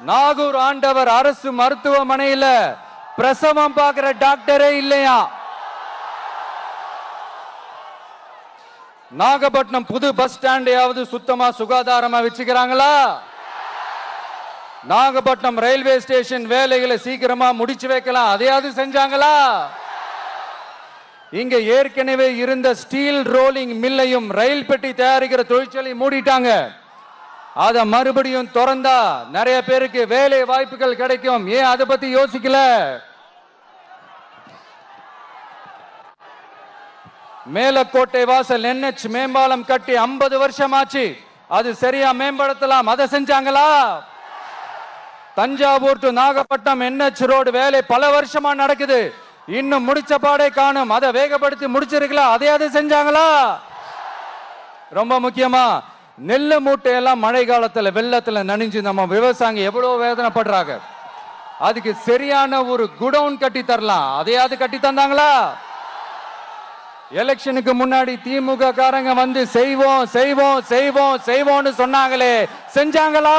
நாகூர் ஆண்டவர் அரசு மருத்துவமனையில பிரசவம் பார்க்கிற டாக்டரே இல்லையா? நாகப்பட்டினம் புது பஸ் ஸ்டாண்டையாவது சுத்தமா சுகாதாரமா வச்சுக்கிறாங்களா? நாகப்பட்டினம் ரயில்வே ஸ்டேஷன் வேலைகளை சீக்கிரமா முடிச்சு வைக்கலாம். அதையாவது செஞ்சாங்களா? இங்க ஏற்கனவே இருந்த ஸ்டீல் ரோலிங் மில்லையும் ரயில் பெட்டி தயாரிக்கிற தொழிற்சாலையும் மூடிட்டாங்க. அதை மறுபடியும் திறந்தா நிறைய பேருக்கு வேலை வாய்ப்புகள் கிடைக்கும். ஏன் அதை பத்தி யோசிக்கல? மேலக்கோட்டை வாசல் என்எச் மேம்பாலம் கட்டி 50 வருஷம் ஆச்சு அது சரியா மேம்படுத்தலாம். அதை செஞ்சாங்களா? Thanjavur to Nagapattinam NH road வேலை பல வருஷமா நடக்குது. இன்னும் முடிச்ச பாடே காணும். அதை வேகப்படுத்தி முடிச்சிருக்கலாம் அதையாவது செஞ்சாங்களா? ரொம்ப முக்கியமா. நெல்லு மூட்டையெல்லாம் மழை காலத்துல வெள்ளத்துல நனைஞ்சு நம்ம விவசாயிங்க எவ்வளவு வேதனைப்படுறாங்க. அதுக்கு சரியான ஒரு குடவுன் கட்டி தரலாம். அதையாவது கட்டி தந்தாங்களா? எலெக்ஷனுக்கு முன்னாடி திமுக காரங்க வந்து செய்வோம் செய்வோம் செய்வோம் செய்வோம்னு சொன்னாங்களே. செஞ்சாங்களா?